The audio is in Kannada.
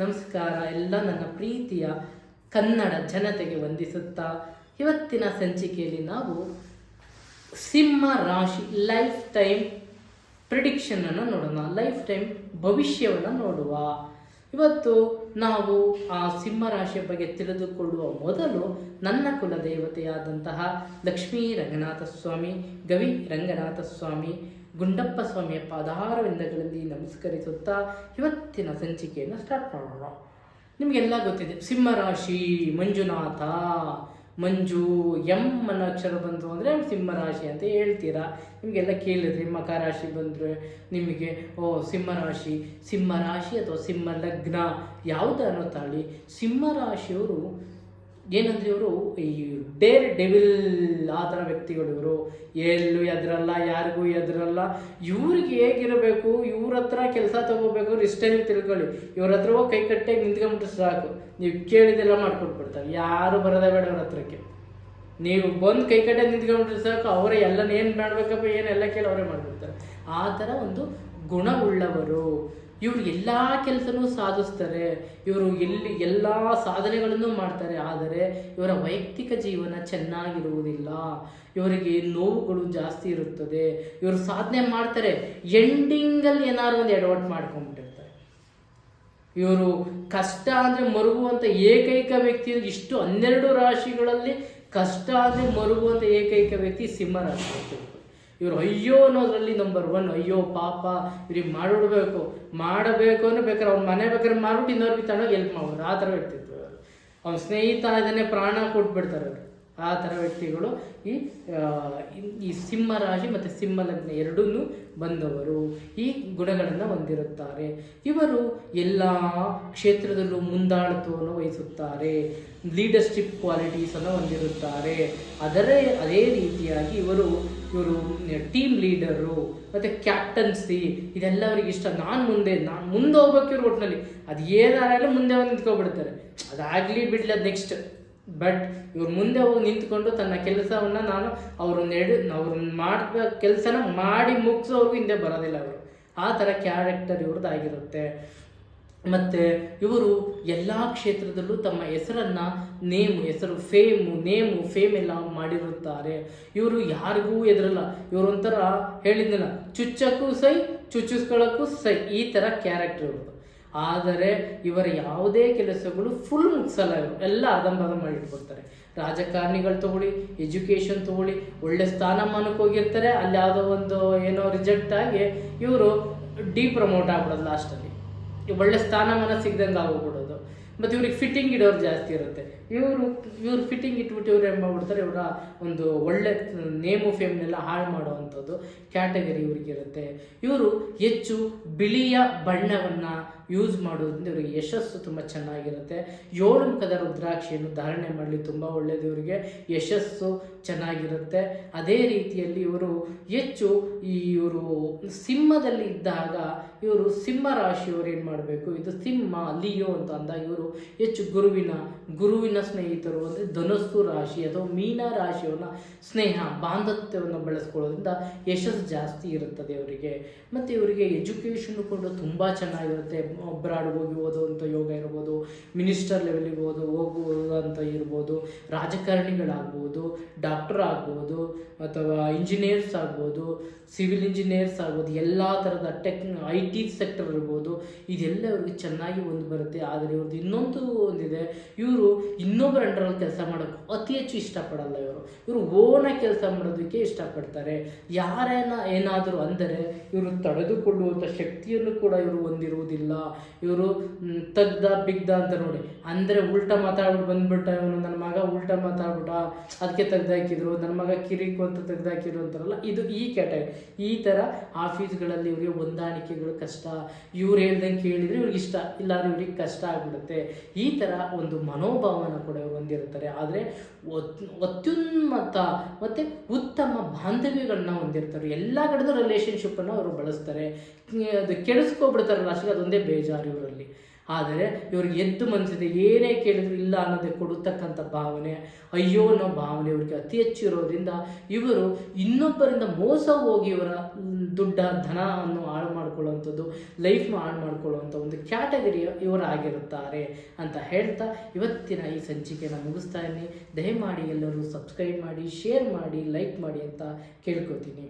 ನಮಸ್ಕಾರ, ಎಲ್ಲ ನನ್ನ ಪ್ರೀತಿಯ ಕನ್ನಡ ಜನತೆಗೆ ವಂದಿಸುತ್ತಾ ಇವತ್ತಿನ ಸಂಚಿಕೆಯಲ್ಲಿ ನಾವು ಸಿಂಹ ರಾಶಿ ಲೈಫ್ ಟೈಮ್ ಪ್ರಿಡಿಕ್ಷನನ್ನು ನೋಡೋಣ. ಲೈಫ್ ಟೈಮ್ ಭವಿಷ್ಯವನ್ನು ನೋಡುವ. ಇವತ್ತು ನಾವು ಆ ಸಿಂಹ ರಾಶಿಯ ಬಗ್ಗೆ ತಿಳಿದುಕೊಳ್ಳುವ ಮೊದಲು ನನ್ನ ಕುಲದೇವತೆಯಾದಂತಹ ಲಕ್ಷ್ಮೀ ರಂಗನಾಥ ಸ್ವಾಮಿ, ಗವಿ ರಂಗನಾಥ ಸ್ವಾಮಿ ಗುಂಡಪ್ಪ ಸ್ವಾಮಿಯ ಪಾದಾರವಿಂದಗಳಲ್ಲಿ ನಮಸ್ಕರಿಸುತ್ತಾ ಇವತ್ತಿನ ಸಂಚಿಕೆಯನ್ನು ಸ್ಟಾರ್ಟ್ ಮಾಡೋಣ. ನಿಮಗೆಲ್ಲ ಗೊತ್ತಿದೆ, ಸಿಂಹರಾಶಿ ಮಂಜುನಾಥ, ಮಂಜು ಎಂ ಅನ್ನೋ ಅಕ್ಷರ ಬಂತು ಅಂದರೆ ಸಿಂಹರಾಶಿ ಅಂತ ಹೇಳ್ತೀರಾ? ನಿಮಗೆಲ್ಲ ಕೇಳಿದ್ರಿ ಮಕರಾಶಿ ಬಂದರೆ ನಿಮಗೆ, ಓ ಸಿಂಹರಾಶಿ ಸಿಂಹರಾಶಿ ಅಥವಾ ಸಿಂಹ ಲಗ್ನ ಯಾವುದು ತಾಳಿ? ಸಿಂಹರಾಶಿಯವರು ಏನಂದ್ರೆ ಇವರು ಈ ಡೇರ್ ಡೆವಿಲ್ ಆ ಥರ ವ್ಯಕ್ತಿಗಳು ಇವರು. ಎಲ್ಲೂ ಎದ್ರಲ್ಲ, ಯಾರಿಗೂ ಎದ್ರಲ್ಲ. ಇವ್ರಿಗೆ ಹೇಗಿರಬೇಕು? ಇವ್ರ ಹತ್ರ ಕೆಲಸ ತಗೋಬೇಕು ಇಷ್ಟೇ ತಿಳ್ಕೊಳ್ಳಿ. ಇವ್ರ ಹತ್ರ ಹೋಗಿ ಕೈ ಕಟ್ಟಾಗಿ ನಿಂತ್ಕೊಂಡ್ಬಿಟ್ರೆ ಸಾಕು. ನೀವು ಕೇಳಿದೆಲ್ಲ ಮಾಡ್ಕೊಟ್ಬಿಡ್ತಾರೆ. ಯಾರು ಬರೋದೇ ಬೇಡ ಅವ್ರ ಹತ್ರಕ್ಕೆ. ನೀವು ಬಂದು ಕೈ ಕಟ್ಟೆ ನಿಂತ್ಕೊಂಡ್ಬಿಟ್ರೆ ಸಾಕು. ಅವರೇ ಎಲ್ಲ ಏನು ಮಾಡ್ಬೇಕಪ್ಪ, ಏನೆಲ್ಲ ಕೇಳಿ ಅವರೇ ಮಾಡ್ಬಿಡ್ತಾರೆ ಆ ಥರ ಒಂದು ಗುಣವುಳ್ಳವರು. ಇವರು ಎಲ್ಲ ಕೆಲಸನೂ ಸಾಧಿಸ್ತಾರೆ. ಇವರು ಎಲ್ಲಿ ಎಲ್ಲ ಸಾಧನೆಗಳನ್ನು ಮಾಡ್ತಾರೆ. ಆದರೆ ಇವರ ವೈಯಕ್ತಿಕ ಜೀವನ ಚೆನ್ನಾಗಿರುವುದಿಲ್ಲ. ಇವರಿಗೆ ನೋವುಗಳು ಜಾಸ್ತಿ ಇರುತ್ತದೆ. ಇವರು ಸಾಧನೆ ಮಾಡ್ತಾರೆ. ಎಂಡಿಂಗಲ್ಲಿ ಏನಾದ್ರು ಒಂದು ಎಡವಟ್ ಮಾಡ್ಕೊಂಡ್ಬಿಟ್ಟಿರ್ತಾರೆ. ಇವರು ಕಷ್ಟ ಅಂದರೆ ಮರುಗುವಂಥ ಏಕೈಕ ವ್ಯಕ್ತಿ ಇಷ್ಟು ಹನ್ನೆರಡು ರಾಶಿಗಳಲ್ಲಿ ಕಷ್ಟ ಅಂದರೆ ಮರುಗುವಂಥ ಏಕೈಕ ವ್ಯಕ್ತಿ ಸಿಂಹ ರಾಶಿ ವ್ಯಕ್ತಿ. ಇವರು ಅಯ್ಯೋ ಅನ್ನೋದ್ರಲ್ಲಿ ನಂಬರ್ ಒನ್ ಅಯ್ಯೋ ಪಾಪ, ಇವ್ರಿಗೆ ಮಾಡಿಬಿಡ್ಬೇಕು. ಮಾಡಬೇಕು ಅನ್ನೋ ಬೇಕಾದ್ರೆ ಅವ್ನ ಮನೆ ಬೇಕಾದ್ರೆ ಮಾಡ್ಬಿಟ್ಟು ಇನ್ನೊರ್ಗೆ ತಗೊಂಡೋಗಿ ಹೆಲ್ಪ್ ಮಾಡ್ಬೋದು. ಆ ಥರ ಇರ್ತಿತ್ತು ಅವ್ನ ಸ್ನೇಹಿತ ಇದನ್ನೇ ಪ್ರಾಣ ಕೊಟ್ಬಿಡ್ತಾರೆ ಅವರು ಆ ಥರ ವ್ಯಕ್ತಿಗಳು ಈ ಈ- ಸಿಂಹರಾಶಿ ಸಿಂಹ ರಾಶಿ ಮತ್ತು ಸಿಂಹ ಲಗ್ನ ಎರಡನ್ನೂ ಬಂದವರು. ಈ ಗುಣಗಳನ್ನು ಹೊಂದಿರುತ್ತಾರೆ. ಇವರು ಎಲ್ಲ ಕ್ಷೇತ್ರದಲ್ಲೂ ಮುಂದಾಳತ್ವವನ್ನು ವಹಿಸುತ್ತಾರೆ. ಲೀಡರ್ಶಿಪ್ ಕ್ವಾಲಿಟೀಸನ್ನು ಹೊಂದಿರುತ್ತಾರೆ. ಅದರೇ, ಅದೇ ರೀತಿಯಾಗಿ ಇವರು ಇವರು ಟೀಮ್ ಲೀಡರು ಮತ್ತು ಕ್ಯಾಪ್ಟನ್ಸಿ ಇದೆಲ್ಲ ಅವ್ರಿಗೆ ಇಷ್ಟ. ನಾನು ಮುಂದೆ ನಾನು ಮುಂದೆ ಹೋಗ್ಬೇಕು ಇವ್ರ ಒಟ್ಟಿನಲ್ಲಿ ಅದು ಏನಾರಲ್ಲ ಮುಂದೆ ಹೋಗಿ ನಿಂತ್ಕೊಬಿಡ್ತಾರೆ. ಅದಾಗಲಿ ಬಿಡಲಿ ಅದು ನೆಕ್ಸ್ಟ್ ಬಟ್ ಇವ್ರು ಮುಂದೆ ಹೋಗಿ ನಿಂತ್ಕೊಂಡು ತನ್ನ ಕೆಲಸವನ್ನು ನಾನು ಅವ್ರು ಎಡು, ಅವ್ರನ್ನ ಮಾಡಿದ ಕೆಲಸನ ಮಾಡಿ ಮುಗಿಸೋರ್ಗು ಹಿಂದೆ ಬರೋದಿಲ್ಲ ಅವರು ಆ ಥರ ಕ್ಯಾರೆಕ್ಟರ್ ಇವ್ರದ್ದಾಗಿರುತ್ತೆ ಮತ್ತು ಇವರು ಎಲ್ಲ ಕ್ಷೇತ್ರದಲ್ಲೂ ತಮ್ಮ ಹೆಸರನ್ನು ನೇಮು ಹೆಸರು ಫೇಮು ನೇಮು ಫೇಮ್ ಎಲ್ಲ ಮಾಡಿರುತ್ತಾರೆ. ಇವರು ಯಾರಿಗೂ ಎದುರಲ್ಲ ಇವರು ಒಂಥರ ಹೇಳಿದ್ನಲ್ಲ, ಚುಚ್ಚಕ್ಕೂ ಸೈ ಚುಚ್ಚಿಸ್ಕೊಳ್ಳೋಕ್ಕೂ ಸೈ. ಈ ಥರ ಕ್ಯಾರೆಕ್ಟರ್ ಇವ್ರದ್ದು ಆದರೆ ಇವರ ಯಾವುದೇ ಕೆಲಸಗಳು ಫುಲ್ ಮುಗಿಸಲ್ಲ ಇವರು ಎಲ್ಲ ಅರ್ಧಂಬರ್ಧ ಮಾಡಿಟ್ಕೊಡ್ತಾರೆ ರಾಜಕಾರಣಿಗಳು ತಗೊಳ್ಳಿ ಎಜುಕೇಷನ್ ತಗೊಳ್ಳಿ, ಒಳ್ಳೆ ಸ್ಥಾನಮಾನಕ್ಕೆ ಹೋಗಿರ್ತಾರೆ, ಅಲ್ಲಿ ಯಾವುದೋ ಒಂದು ಏನೋ ರಿಜೆಕ್ಟ್ ಆಗಿ ಇವರು ಡಿ ಪ್ರಮೋಟ್ ಆಗ್ಬಿಡೋದು ಲಾಸ್ಟಲ್ಲಿ ಒಳ್ಳೆ ಸ್ಥಾನಮಾನ ಸಿಗ್ದಂಗೆ ಆಗೋಗ್ಬಿಡೋದು ಮತ್ತು ಇವ್ರಿಗೆ ಫಿಟ್ಟಿಂಗ್ ಇಡೋರು ಜಾಸ್ತಿ ಇರುತ್ತೆ. ಇವರು, ಇವ್ರು ಫಿಟ್ಟಿಂಗ್ ಇಟ್ಬಿಟ್ಟು ಇವ್ರು ಏನು ಮಾಡ್ಬಿಡ್ತಾರೆ, ಇವರ ಒಂದು ಒಳ್ಳೆ ನೇಮು ಫೇಮ್ನೆಲ್ಲ ಹಾಳು ಮಾಡುವಂಥದ್ದು ಕ್ಯಾಟಗರಿ ಇವ್ರಿಗಿರುತ್ತೆ ಇವರು ಹೆಚ್ಚು ಬಿಳಿಯ ಬಣ್ಣವನ್ನು ಯೂಸ್ ಮಾಡೋದ್ರಿಂದ ಇವರಿಗೆ ಯಶಸ್ಸು ತುಂಬ ಚೆನ್ನಾಗಿರುತ್ತೆ. ಏಳು ಮುಖದ ರುದ್ರಾಕ್ಷಿಯನ್ನು ಧಾರಣೆ ಮಾಡಲಿ ತುಂಬ ಒಳ್ಳೆಯದು ಇವರಿಗೆ. ಯಶಸ್ಸು ಚೆನ್ನಾಗಿರುತ್ತೆ. ಅದೇ ರೀತಿಯಲ್ಲಿ ಇವರು ಹೆಚ್ಚು ಈ ಇವರು ಸಿಂಹದಲ್ಲಿ ಇದ್ದಾಗ ಇವರು ಸಿಂಹ ರಾಶಿಯವರು ಏನು ಮಾಡಬೇಕು? ಇದು ಸಿಂಹ, ಲಿಯೋ ಅಂತ ಅಂದಾಗ ಇವರು ಹೆಚ್ಚು ಗುರುವಿನ ಗುರುವಿನ ಸ್ನೇಹಿತರು ಅಂದರೆ ಧನಸ್ಸು ರಾಶಿ ಅಥವಾ ಮೀನ ರಾಶಿಯವನ್ನ ಸ್ನೇಹ ಬಾಂಧವ್ಯವನ್ನು ಬೆಳೆಸ್ಕೊಳ್ಳೋದ್ರಿಂದ ಯಶಸ್ಸು ಜಾಸ್ತಿ ಇರುತ್ತದೆ ಅವರಿಗೆ. ಮತ್ತು ಇವರಿಗೆ ಎಜುಕೇಷನ್ ಕೂಡ ತುಂಬ ಚೆನ್ನಾಗಿರುತ್ತೆ. ಅಬ್ರಾಡ್ ಹೋಗಿ ಓದುವಂಥ ಯೋಗ ಇರ್ಬೋದು ಮಿನಿಸ್ಟರ್ ಲೆವೆಲಿಗೆ ಓದು, ಹೋಗುವಂತ ಇರ್ಬೋದು, ರಾಜಕಾರಣಿಗಳಾಗ್ಬೋದು ಡಾಕ್ಟರ್ ಆಗ್ಬೋದು, ಅಥವಾ ಇಂಜಿನಿಯರ್ಸ್ ಆಗ್ಬೋದು ಸಿವಿಲ್ ಇಂಜಿನಿಯರ್ಸ್ ಆಗ್ಬೋದು, ಎಲ್ಲ ಥರದ ಟೆಕ್ ಐ ಟಿ ಸೆಕ್ಟರ್ ಇರ್ಬೋದು ಇದೆಲ್ಲ ಅವ್ರಿಗೆ ಚೆನ್ನಾಗಿ ಒಂದು ಬರುತ್ತೆ. ಆದರೆ ಇವ್ರದ್ದು ಇನ್ನೊಂದು ಒಂದಿದೆ ಇನ್ನೊಬ್ಬರ ಅಂಡರಲ್ಲಿ ಕೆಲಸ ಮಾಡೋಕ್ಕೆ ಅತಿ ಹೆಚ್ಚು ಇಷ್ಟಪಡಲ್ಲ ಇವರು. ಇವರು ಓನಾಗಿ ಕೆಲಸ ಮಾಡೋದಕ್ಕೆ ಇಷ್ಟಪಡ್ತಾರೆ. ಯಾರೇನ ಏನಾದರೂ ಅಂದರೆ ಇವರು ತಡೆದುಕೊಳ್ಳುವಂಥ ಶಕ್ತಿಯನ್ನು ಕೂಡ ಇವರು ಹೊಂದಿರುವುದಿಲ್ಲ. ಇವರು ತಗ್ದ, ಬಿಗ್ದ ಅಂತ ನೋಡಿ. ಅಂದರೆ ಉಲ್ಟ ಮಾತಾಡ್ಬಿಟ್ಟು ಬಂದ್ಬಿಟ್ಟ ಇವನು, ನನ್ನ ಮಗ ಉಲ್ಟ ಮಾತಾಡ್ಬಿಟ್ಟ ಅದಕ್ಕೆ ತೆಗ್ದಾಕಿದ್ರು ನನ್ನ ಮಗ ಕಿರಿಕು ಅಂತ ತೆಗ್ದಾಕಿದ್ರು ಅಂತಾರಲ್ಲ, ಇದು ಈ ಕ್ಯಾಟಗರಿ ಈ ಥರ ಆಫೀಸ್ಗಳಲ್ಲಿ ಇವರಿಗೆ ಹೊಂದಾಣಿಕೆಗಳು ಕಷ್ಟ. ಇವ್ರು ಹೇಳ್ದಂಗೆ ಕೇಳಿದರೆ ಇವ್ರಿಗೆ ಇಷ್ಟ. ಇಲ್ಲಾಂದ್ರೆ ಇವ್ರಿಗೆ ಕಷ್ಟ ಆಗ್ಬಿಡುತ್ತೆ. ಈ ಥರ ಒಂದು ಮನೋಭಾವನ ಕೂಡ ಇವ್ರು ಹೊಂದಿರ್ತಾರೆ ಆದರೆ ಅತ್ಯುನ್ನತ ಮತ್ತು ಉತ್ತಮ ಬಾಂಧವ್ಯಗಳನ್ನ ಹೊಂದಿರ್ತಾರೆ. ಎಲ್ಲ ಕಡೆದು ರಿಲೇಷನ್ಶಿಪ್ಪನ್ನು ಅವರು ಬಳಸ್ತಾರೆ. ಅದು ಕೆಡಿಸ್ಕೊಬಿಡ್ತಾರಲ್ಲ ಅಷ್ಟೇ ಅದೊಂದೇ ಬೇಜಾರು ಇವರಲ್ಲಿ. ಆದರೆ ಇವ್ರಿಗೆ ಎದ್ದು ಮನಸ್ಸಿದೆ ಏನೇ ಕೇಳಿದ್ರು ಇಲ್ಲ ಅನ್ನೋದೇ ಕೊಡತಕ್ಕಂಥ ಭಾವನೆ. ಅಯ್ಯೋ ಅನ್ನೋ ಭಾವನೆ ಇವ್ರಿಗೆ ಅತಿ ಹೆಚ್ಚು ಇರೋದ್ರಿಂದ ಇವರು ಇನ್ನೊಬ್ಬರಿಂದ ಮೋಸ ಹೋಗಿ ಇವರ ದುಡ್ಡ ಧನವನ್ನು ಹಾಳು ಮಾಡ್ಕೊಳ್ಳುವಂಥದ್ದು ಲೈಫ್ ಆನ್ ಮಾಡ್ಕೊಳ್ಳುವಂಥ ಒಂದು ಕ್ಯಾಟಗರಿ ಇವರಾಗಿರುತ್ತಾರೆ ಅಂತ ಹೇಳ್ತಾ ಇವತ್ತಿನ ಈ ಸಂಚಿಕೆನ ಮುಗಿಸ್ತಾ ಇದ್ದೀನಿ. ದಯಮಾಡಿ ಎಲ್ಲರೂ ಸಬ್ಸ್ಕ್ರೈಬ್ ಮಾಡಿ ಶೇರ್ ಮಾಡಿ ಲೈಕ್ ಮಾಡಿ ಅಂತ ಕೇಳ್ಕೊತೀನಿ.